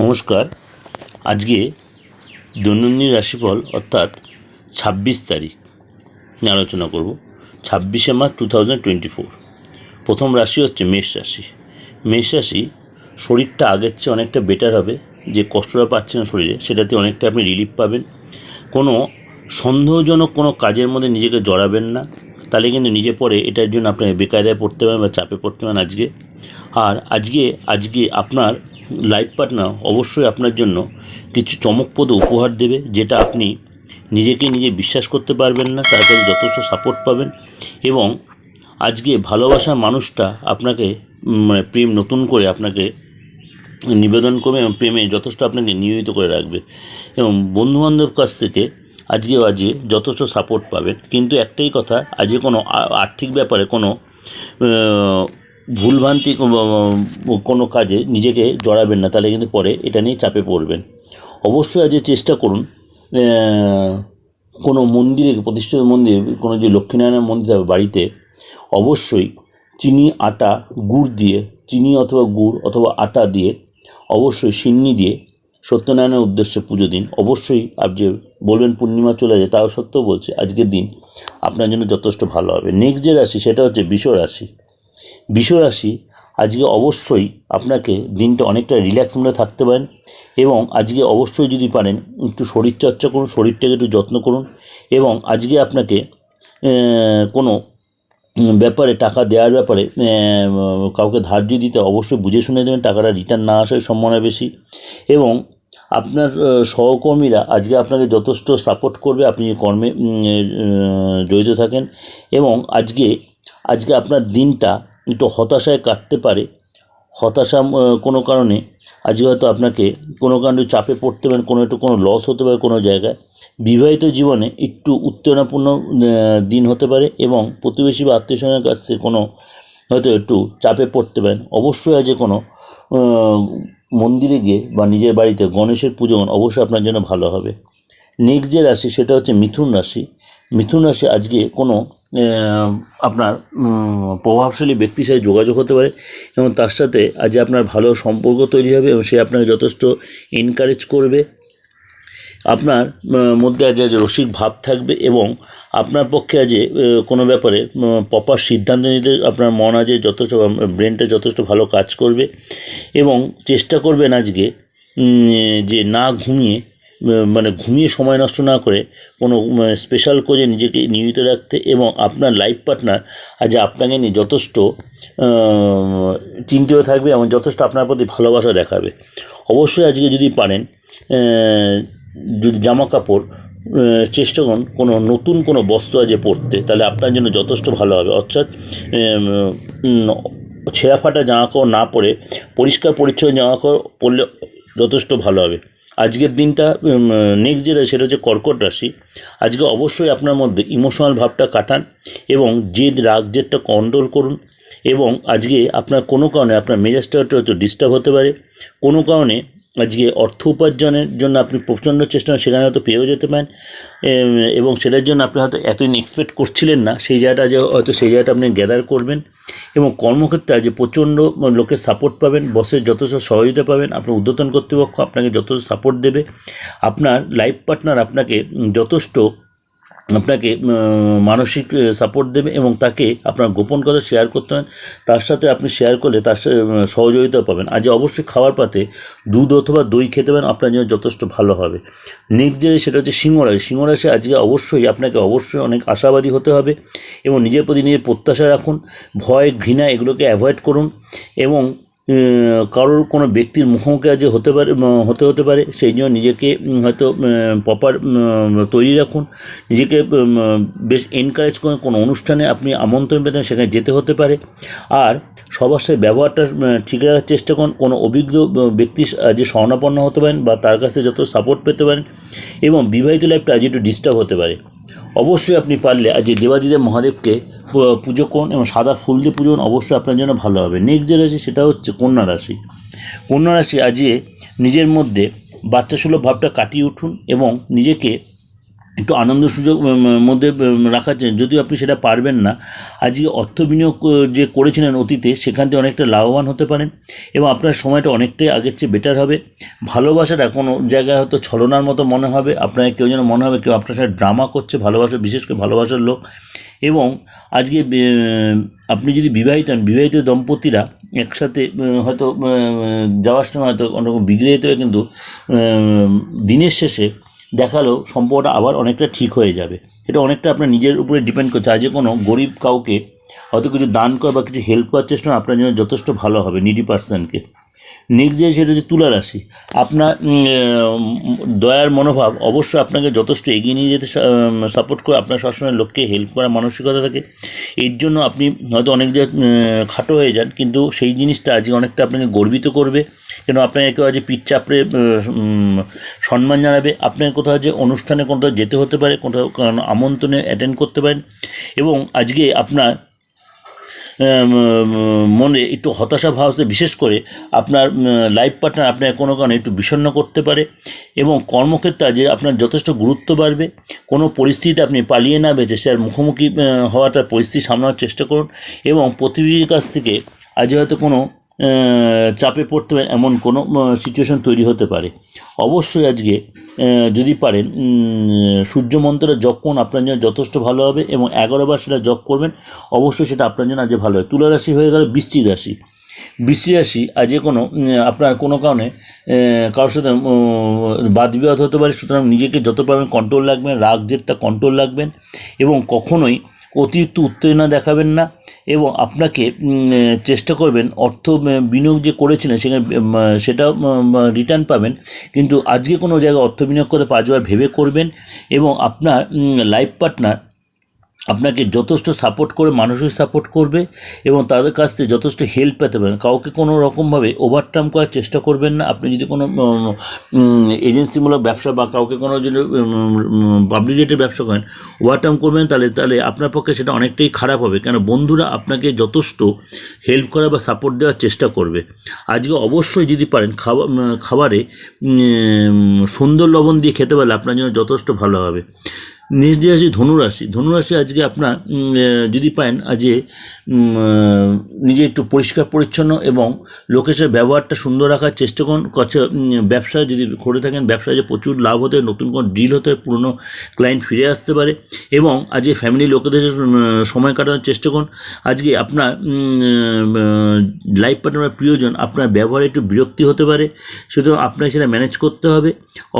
নমস্কার। আজকে দৈনন্দিন রাশিফল অর্থাৎ ছাব্বিশ তারিখ নিয়ে আলোচনা করব। ছাব্বিশে March two thousand twenty four. প্রথম রাশি হচ্ছে মেষ রাশি। মেষ রাশি শরীরটা আগের চেয়ে অনেকটা বেটার হবে। যে কষ্টটা পাচ্ছেন শরীরে সেটাতে অনেকটা আপনি রিলিফ পাবেন। কোনো সন্দেহজনক কোনো কাজের মধ্যে নিজেকে জড়াবেন না। তাহলে কিন্তু নিজে পরে এটার জন্য আপনাকে বেকায়দায় পড়তে পারেন বা চাপে পড়তে পারেন আজকে। আর আজকে আজকে আপনার লাইফ পার্টনার অবশ্যই আপনার জন্য কিছু চমকপ্রদ উপহার দেবে, যেটা আপনি নিজেকে নিজে বিশ্বাস করতে পারবেন না, তার কাছে যথেষ্ট সাপোর্ট পাবেন এবং আজকে ভালোবাসার মানুষটা আপনাকে মানে প্রেম নতুন করে আপনাকে নিবেদন করবে এবং প্রেমে যথেষ্ট আপনাকে নিয়োজিত করে রাখবে এবং বন্ধুবান্ধব কাছ থেকে আজকে আজকে যথেষ্ট সাপোর্ট পাবেন। কিন্তু একটাই কথা, আজকে কোনো আর্থিক ব্যাপারে কোনো ভুলভ্রান্তি কোনো কাজে নিজেকে জড়াবেন না, তাহলে কিন্তু পরে এটা নিয়ে চাপে পড়বেন। অবশ্যই আজকে চেষ্টা করুন কোনো মন্দিরে, প্রতিষ্ঠিত মন্দিরে, কোনো যে লক্ষ্মীনারায়ণ মন্দির হবে বাড়িতে, অবশ্যই চিনি, আটা, গুড় দিয়ে, চিনি অথবা গুড় অথবা আটা দিয়ে, অবশ্যই সিন্নি দিয়ে সত্যনারায়ণের উদ্দেশ্যে পুজো দিন। অবশ্যই আপনি যে বলবেন পূর্ণিমা চলে যায় তাও সত্ত্বেও বলছে, আজকের দিন আপনার জন্য যথেষ্ট ভালো হবে। নেক্সট যে রাশি, সেটা হচ্ছে বিষ রাশি। রাশি আজকে অবশ্যই আপনাকে দিনটা অনেকটা রিল্যাক্স মোডে থাকতে পারেন এবং আজকে অবশ্যই যদি পারেন, একটু শরীরচর্চা করুন, শরীরটাকে একটু যত্ন করুন এবং আজকে আপনাকে কোনো ব্যাপারে টাকা দেওয়ার ব্যাপারে কাউকে ধার্য দিতে অবশ্যই বুঝে শুনে দেবেন টাকাটা রিটার্ন না আসার সম্ভাবনা বেশি এবং আপনার সহকর্মীরা আজকে আপনাকে যথেষ্ট সাপোর্ট করবে, আপনি কর্মে জড়িত থাকেন এবং আজকে আজকে আপনার দিনটা একটু হতাশায় কাটতে পারে। হতাশা কোনো কারণে। আজকে হয়তো আপনাকে কোনো কারণে চাপে পড়তে পারেন, কোনো একটু, কোনো লস হতে পারে কোনো জায়গায়। বিবাহিত জীবনে একটু উত্তেজনাপূর্ণ দিন হতে পারে এবং প্রতিবেশী বা আত্মীয় স্বজনের কাছ কোনো হয়তো একটু চাপে পড়তে পারেন। অবশ্যই আজ কোনো মন্দিরে গিয়ে বা নিজের বাড়িতে গণেশের পুজো অবশ্যই আপনার জন্য ভালো হবে। নেক্সট যে রাশি সেটা হচ্ছে মিথুন রাশি। মিথুন রাশি আজকে কোনো আপনার প্রভাবশালী ব্যক্তির সাথে যোগাযোগ হতে পারে এবং তার সাথে আজ আপনার ভালো সম্পর্ক তৈরি হবে এবং সে আপনাকে যথেষ্ট এনকারেজ করবে। আপনার মধ্যে আজ আজ রসিক ভাব থাকবে এবং আপনার পক্ষে আজ কোনো ব্যাপারে প্রপার সিদ্ধান্ত নিতে আপনার মন আজ যথেষ্ট ব্রেনটা যথেষ্ট ভালো কাজ করবে এবং চেষ্টা করবেন আজকে যে না ঘুমিয়ে মানে ঘুমিয়ে সময় নষ্ট না করে কোনো স্পেশাল কোজে নিজেকে নিয়োজিত রাখতে এবং আপনার লাইফ পার্টনার আজ আপনাকে নিয়ে যথেষ্ট চিন্তিত থাকবে এবং যথেষ্ট আপনার প্রতি ভালোবাসা দেখাবে। অবশ্যই আজকে যদি পারেন যদি জামা কাপড় চেষ্টা করুন কোনো নতুন কোনো বস্ত্র আজকে পরতে, তাহলে আপনার জন্য যথেষ্ট ভালো হবে। অর্থাৎ ছেঁড়া ফাটা জামা কাপড় না পরে পরিষ্কার পরিচ্ছন্ন জামা কাপড় পরলে যথেষ্ট ভালো হবে। আজকের দিনটা নেক্সট যেটা, সেটা হচ্ছে কর্কট রাশি। আজকে অবশ্যই আপনার মধ্যে ইমোশনাল ভাবটা কাটান এবং জেদ, রাগ, জেদটা কন্ট্রোল করুন এবং আজকে আপনার কোনো কারণে আপনার মেজাজটা হয়তো ডিস্টার্ব হতে পারে। কোনো কারণে আজকে অর্থ উপার্জনের জন্য আপনি প্রচণ্ড চেষ্টা সেখানে হয়তো পেয়েও যেতে পারেন। এবং সেটার জন্য আপনি হয়তো এতদিন এক্সপেক্ট করছিলেন না, সেই জায়গাটা যে হয়তো সেই জায়গাটা আপনি গ্যাদার করবেন। এবং কর্মক্ষেত্রে আজ প্রচণ্ড লোকের সাপোর্ট পাবেন বসের যথেষ্ট সহযোগিতা পাবেন আপনার উদ্বোধন কর্তৃপক্ষ আপনাকে যথেষ্ট সাপোর্ট দেবে। আপনার লাইফ পার্টনার আপনাকে যথেষ্ট আপনাকে মানসিক সাপোর্ট দেবে এবং তাকে আপনার গোপন কথা শেয়ার করতে হবে। তার সাথে আপনি শেয়ার করলে তার সাথে সহযোগিতা পাবেন। আজ অবশ্যই খাওয়ার পাতে দুধ অথবা দই খেতে পারেন, আপনার জন্য যথেষ্ট ভালো হবে। নেক্সট যে, সেটা হচ্ছে সিংহরাশি সিংহরাশি আজকে অবশ্যই আপনাকে অবশ্যই অনেক আশাবাদী হতে হবে এবং নিজের প্রতি নিজের প্রত্যাশা রাখুন। ভয়, ঘৃণা এগুলোকে অ্যাভয়েড করুন এবং কারোর কোনো ব্যক্তির মুখোমুখি আজ হতে পারে হতে হতে পারে, সেই জন্য নিজেকে হয়তো প্রপার তৈরি রাখুন। নিজেকে বেশ এনকারেজ করুন কোনো অনুষ্ঠানে আপনি আমন্ত্রণ পেতেন, সেখানে যেতে হতে পারে। আর সবার সাথে ব্যবহারটা ঠিক রাখার চেষ্টা করুন। কোনো অভিজ্ঞ ব্যক্তি যে স্বর্ণাপন্ন হতে পারেন বা তার কাছে যত সাপোর্ট পেতে পারেন এবং বিবাহিত লাইফটা আজ একটু ডিস্টার্ব হতে পারে। অবশ্যই আপনি পারলে আজ দেবাদিদেব মহাদেবকে পুজো করুন এবং সাদা ফুল দিয়ে পুজো অবশ্যই আপনার জন্য ভালো হবে। নেক্সট যে রাশি, সেটা হচ্ছে কন্যা রাশি। কন্যা রাশি আজকে নিজের মধ্যে বাচ্চা সুলভ ভাবটা কাটিয়ে উঠুন এবং নিজেকে একটু আনন্দ সুযোগ মধ্যে রাখার জন্য। যদিও আপনি সেটা পারবেন না, আজকে অর্থ বিনিয়োগ যে করেছিলেন অতীতে, সেখান থেকে অনেকটা লাভবান হতে পারেন এবং আপনার সময়টা অনেকটাই আগের চেয়ে বেটার হবে। ভালোবাসাটা কোনো জায়গায় হয়তো ছলনার মতো মনে হবে আপনার কেউ যেন মনে হবে, কেউ আপনার সাথে ড্রামা করছে, ভালোবাসা, বিশেষ করে ভালোবাসার লোক। এবং আজকে আপনি যদি বিবাহিত হন, বিবাহিত দম্পতিরা একসাথে হয়তো যাওয়ার সময় হয়তো অন্যরকম বিগড়ে যেতে কিন্তু দিনের শেষে দেখালেও সম্পর্কটা আবার অনেকটা ঠিক হয়ে যাবে। এটা অনেকটা আপনার নিজের উপরে ডিপেন্ড করছে। আজকে কোনো গরিব কাউকে হয়তো কিছু দান করা বা কিছু হেল্প করার চেষ্টা আপনার জন্য যথেষ্ট ভালো হবে নিডি পার্সনকে নেক্সট যে সেটা হচ্ছে তুলা রাশি। আপনার দয়ার মনোভাব অবশ্যই আপনাকে যথেষ্ট এগিয়ে নিয়ে যেতে সাপোর্ট করে আপনার সবসময় লোককে হেল্প করার মানসিকতা থাকে। এর জন্য আপনি হয়তো অনেক খাটো হয়ে যান, কিন্তু সেই জিনিসটা আজকে অনেকটা আপনাকে গর্বিত করবে। কেন আপনাকে কেউ আজ পিঠ চাপড়ে সম্মান জানাবে। আপনাকে কোথাও যে অনুষ্ঠানে কোথাও যেতে হতে পারে, কোথাও আমন্ত্রণে অ্যাটেন্ড করতে পারেন। এবং আজকে আপনার মনে একটু হতাশা ভাব আসে, বিশেষ করে আপনার লাইফ পার্টনার আপনার কোনো কারণে একটু বিষণ্ণ করতে পারে এবং কর্মক্ষেত্রে যে আপনার যথেষ্ট গুরুত্ব বাড়বে, কোনো পরিস্থিতিতে আপনি পালিয়ে না বেঁচে সে মুখোমুখি হওয়াটা পরিস্থিতি সামলানোর চেষ্টা করুন এবং প্রতিবেশীর কাছ থেকে আজ হয়তো কোনো চাপে পড়তে পারেন এমন কোনো সিচুয়েশন তৈরি হতে পারে। অবশ্যই আজকে যদি পারেন সূর্য মন্ত্রের জপ করুন, আপনার জন্য যথেষ্ট ভালো হবে এবং এগারো বার সেটা জপ করবেন, অবশ্যই সেটা আপনার জন্য আজ ভালো হবে। তুলা রাশি হয়ে গেল বৃশ্চিক রাশি। বৃশ্চিক রাশি আজকে কোনো আপনার কোনো কারণে কারোর সাথে বাদ বিবাদ হতে পারে, সুতরাং নিজেকে যত পারবেন কন্ট্রোল রাখবেন, রাগ জেদটা কন্ট্রোল রাখবেন এবং কখনোই অতিরিক্ত উত্তেজনা দেখাবেন না। এবং আপনাকে চেষ্টা করবেন অর্থ বিনিয়োগ যে করেছিলেন সেখানে সেটা রিটার্ন পাবেন। কিন্তু আজকে কোনো জায়গায় অর্থ বিনিয়োগ করে পাঁচবার ভেবে করবেন এবং আপনার লাইফ পার্টনার আপনাকে যথেষ্ট সাপোর্ট করে মানসিক সাপোর্ট করবে এবং তাদের কাছ থেকে যথেষ্ট হেল্প পেতে পারেন কাউকে কোনো রকমভাবে ওভারটার্ম করার চেষ্টা করবেন না। আপনি যদি কোনো এজেন্সিমূলক ব্যবসা বা কাউকে কোনো যদি পাবলিক রেটের ব্যবসা করেন ওভারটার্ম করবেন, তাহলে তাহলে আপনার পক্ষে সেটা অনেকটাই খারাপ হবে। কেন বন্ধুরা আপনাকে যথেষ্ট হেল্প করা বা সাপোর্ট দেওয়ার চেষ্টা করবে। আজকে অবশ্যই যদি পারেন খাবার খাবারে সুন্দর লবণ দিয়ে খেতে পারলে আপনার জন্য যথেষ্ট ভালো হবে। নেক্সট যে আছে ধনুরাশি। ধনুরাশি আজকে আপনার যদি পান আজকে নিজে একটু পরিষ্কার, পরিচ্ছন্ন এবং লোকেশের ব্যবহারটা সুন্দর রাখার চেষ্টা করুন। কাছে ব্যবসা যদি করে থাকেন, ব্যবসায় যে প্রচুর লাভ হতে নতুন কোনো ডিল হতে পুরনো ক্লায়েন্ট ফিরে আসতে পারে এবং আজকে ফ্যামিলি লোকেদের সময় কাটানোর চেষ্টা করুন। আজকে আপনার লাইফ পার্টনার প্রিয়জন আপনার ব্যবহারে একটু বিরক্তি হতে পারে সুতরাং আপনাকে সেটা ম্যানেজ করতে হবে।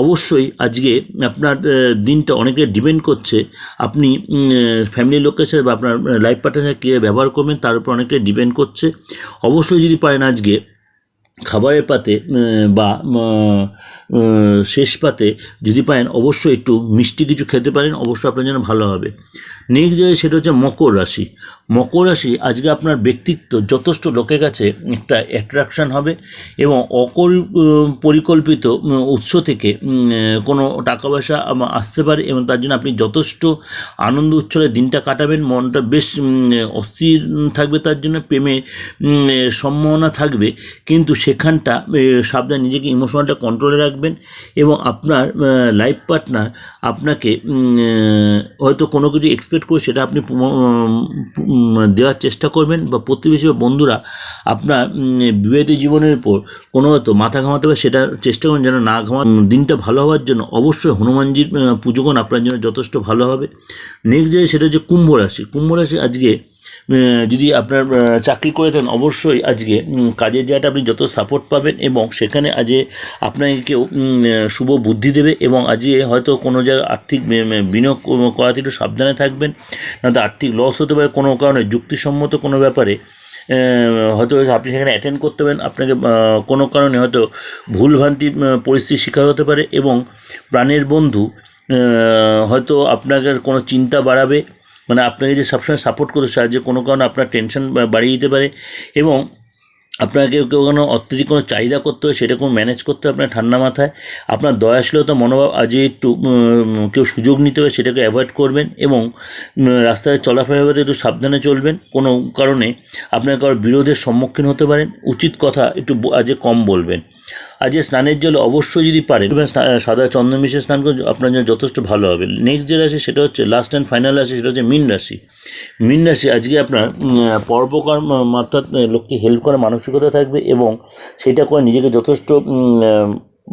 অবশ্যই আজকে আপনার দিনটা অনেকটা ডিপেন্ড করছে, আপনি ফ্যামিলি সাথে বা আপনার লাইফ পার্টনার কীভাবে ব্যবহার করবেন, তার উপর অনেকটাই ডিপেন্ড করছে। অবশ্যই যদি পারেন আজকে খাবারের পাতে বা শেষ পাতে যদি পারেন, অবশ্যই একটু মিষ্টি কিছু খেতে পারেন, অবশ্যই আপনার জন্য ভালো হবে। নেক্সট যে সেটা হচ্ছে মকর রাশি। মকর রাশি আজকে আপনার ব্যক্তিত্ব যথেষ্ট লোকের কাছে একটা অ্যাট্রাকশান হবে এবং অকল পরিকল্পিত উৎস থেকে কোনো টাকা পয়সা আসতে পারে এবং তার জন্য আপনি যথেষ্ট আনন্দ উচ্ছলে দিনটা কাটাবেন, মনটা বেশ অস্থির থাকবে তার জন্য, প্রেমে সম্ভাবনা থাকবে, কিন্তু সেখানটা সাবধান নিজেকে ইমোশনালটা কন্ট্রোলে রাখবেন এবং আপনার লাইফ পার্টনার আপনাকে হয়তো কোনো কিছু এক্সপেক্ট করে সেটা আপনি দেওয়ার চেষ্টা করবেন বা প্রতিবেশী বা বন্ধুরা আপনার বিবাহিত জীবনের উপর কোনো হয়তো মাথা ঘামাতে হবে সেটা চেষ্টা করুন যেন না ঘামা দিনটা ভালো হওয়ার জন্য অবশ্যই হনুমানজির পুজো করুন, আপনার জন্য যথেষ্ট ভালো হবে। নেক্সট যে, সেটা হচ্ছে কুম্ভ রাশি। কুম্ভ রাশি আজকে যদি আপনার চাকরি করে থাকেন, অবশ্যই আজকে কাজের জায়গাটা আপনি যত সাপোর্ট পাবেন এবং সেখানে আজকে আপনাকে কেউ শুভ বুদ্ধি দেবে এবং আজকে হয়তো কোনো জায়গায় আর্থিক বিনিয়োগ কর- করাতে একটু সাবধানে থাকবেন। না তো আর্থিক লস হতে পারে কোনো কারণে, যুক্তিসম্মত কোনো ব্যাপারে হয়তো আপনি সেখানে অ্যাটেন্ড করতে পারেন। আপনাকে কোনো কারণে হয়তো ভুলভ্রান্তি পরিস্থিতির শিকার হতে পারে এবং প্রাণের বন্ধু হয়তো আপনাকে কোনো চিন্তা বাড়াবে। মানে আপনাকে যে সবসময় সাপোর্ট করতে সাহায্য, কোনো কারণে আপনার টেনশন বাড়িয়ে দিতে পারে এবং আপনাকে কেউ কোনো অত্যধিক কোনো চাহিদা করতে হয় সেটা কোনো ম্যানেজ করতে হবে আপনার ঠান্ডা মাথায়। আপনার দয়াশীলতা, মনোভাব আজ একটু কেউ সুযোগ নিতে হবে সেটাকে অ্যাভয়েড করবেন এবং রাস্তায় চলাফেরা একটু সাবধানে চলবেন। কোনো কারণে আপনার কারোর বিরোধের সম্মুখীন হতে পারেন। উচিত কথা একটু আজকে কম বলবেন। আজকে স্নানের জল অবশ্যই যদি পারেন সাদা চন্দন মিশে স্নান করে আপনার জন্য যথেষ্ট ভালো হবে। নেক্সট যে রাশি সেটা হচ্ছে লাস্ট অ্যান্ড ফাইনাল রাশি, সেটা হচ্ছে মীন রাশি। মীন রাশি আজকে আপনার পরোপকার মা- অর্থাৎ লোককে হেল্প করার মানসিকতা থাকবে এবং সেটা করে নিজেকে যথেষ্ট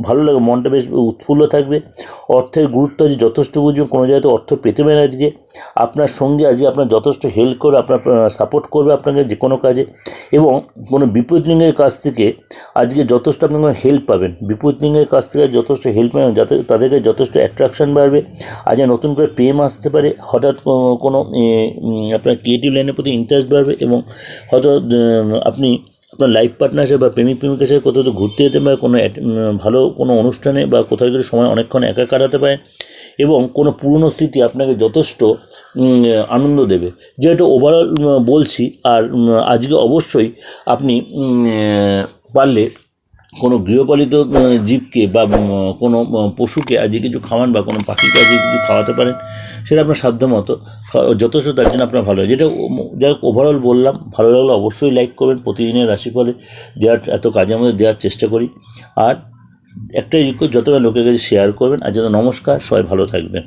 ভালো লাগবে মনটা বেশ উৎফুল্ল থাকবে। অর্থের গুরুত্ব আজ যথেষ্ট বুঝবে কোনো জায়গাতে অর্থ পেতে পারেন আজকে। আপনার সঙ্গে আজকে আপনার যথেষ্ট হেল্প করে, আপনার সাপোর্ট করবে আপনাকে যে কোনো কাজে। এবং কোনো বিপরীত লিঙ্গের কাছ থেকে আজকে যথেষ্ট আপনি হেল্প পাবেন। বিপরীত লিঙ্গের কাছ থেকে যথেষ্ট হেল্প পাবেন, যাতে তাদেরকে যথেষ্ট অ্যাট্রাকশন বাড়বে। আজ নতুন করে প্রেম আসতে পারে, হঠাৎ কোনো- আপনার ক্রিয়েটিভ লাইনের প্রতি ইন্টারেস্ট বাড়বে এবং হয়তো আপনি আপনার লাইফ পার্টনার হিসেবে বা প্রেমিক প্রেমিকের সাথে কোথাও ঘুরতে যেতে পারে, কোনো ভালো কোনো অনুষ্ঠানে বা কোথাও গেলে সময় অনেকক্ষণ একা কাটাতে পারে এবং কোনো পুরনো স্মৃতি আপনাকে যথেষ্ট আনন্দ দেবে। যেহেতু ওভারঅল বলছি, আর আজকে অবশ্যই আপনি পারলে কোনো গৃহপালিত জীবকে বা কোনো পশুকে আজকে কিছু খাওয়ান বা কোনো পাখিকে আজকে কিছু খাওয়াতে পারেন, সেটা আপনার সাধ্য মতো। যথেষ্ট তার জন্য আপনার ভালো হয়। যেটা যাই হোক ওভারঅল বললাম, ভালো লাগলে অবশ্যই লাইক করবেন, প্রতিদিনের রাশিফলে দেওয়ার, এত কাজের মধ্যে দেওয়ার চেষ্টা করি। আর একটাই রিকোয়েস্ট যতটা লোকের কাছে শেয়ার করবেন, আর যেন নমস্কার, সবাই ভালো থাকবেন।